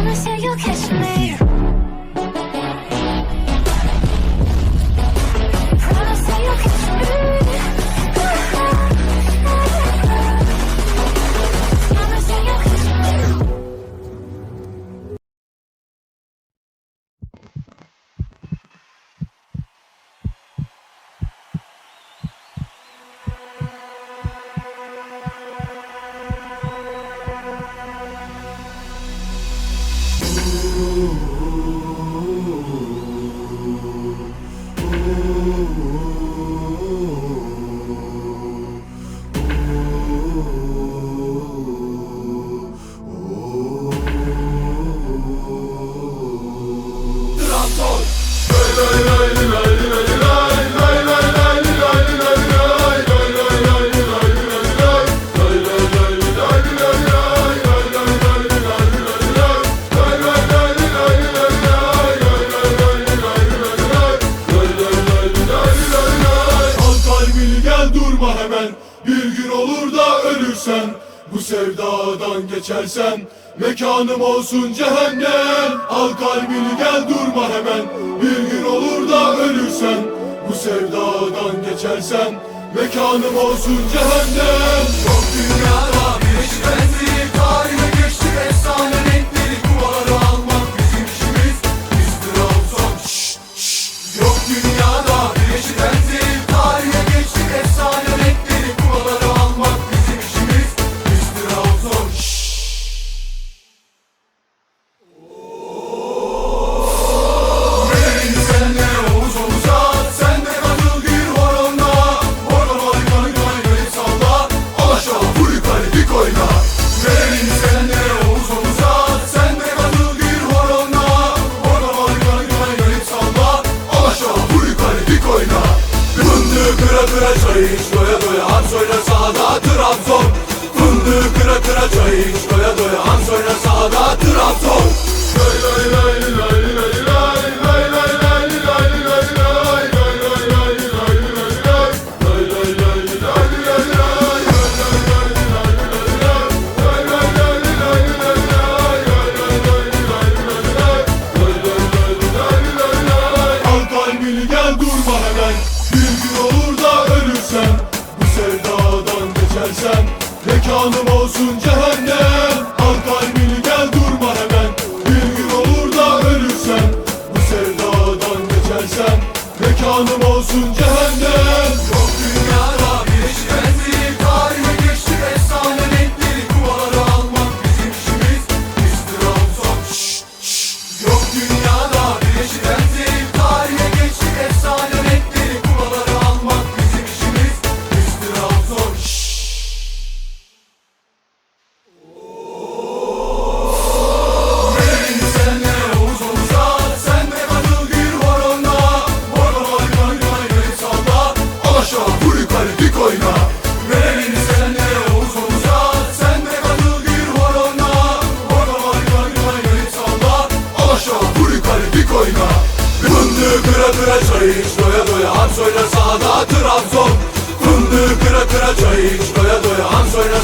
Promise you you'll catch me uh, uh. görürsen Bu sevdadan geçersen Mekanım olsun cehennem. Al kalbini gel durma hemen Bir gün olur da ölürsen. Bu sevdadan geçersen Mekanım olsun cehennem. çay iç doya doya. Hans oyna sahada Trabzon. Fındığı kıra kıra çay iç doya doya. Hans oyna sahada Trabzon. istersen Mekanım olsun cehennem. Al kalbini gel durma hemen. Bir gün olur da ölürsen. Bu sevdadan geçersen Mekanım olsun cehennem. Yok dünyada bir şey. Fındığı kıra kıra çay iç doya doya Hamsoyla sahada Trabzon. Fındığı kıra kıra çay iç doya doya Hamsoyla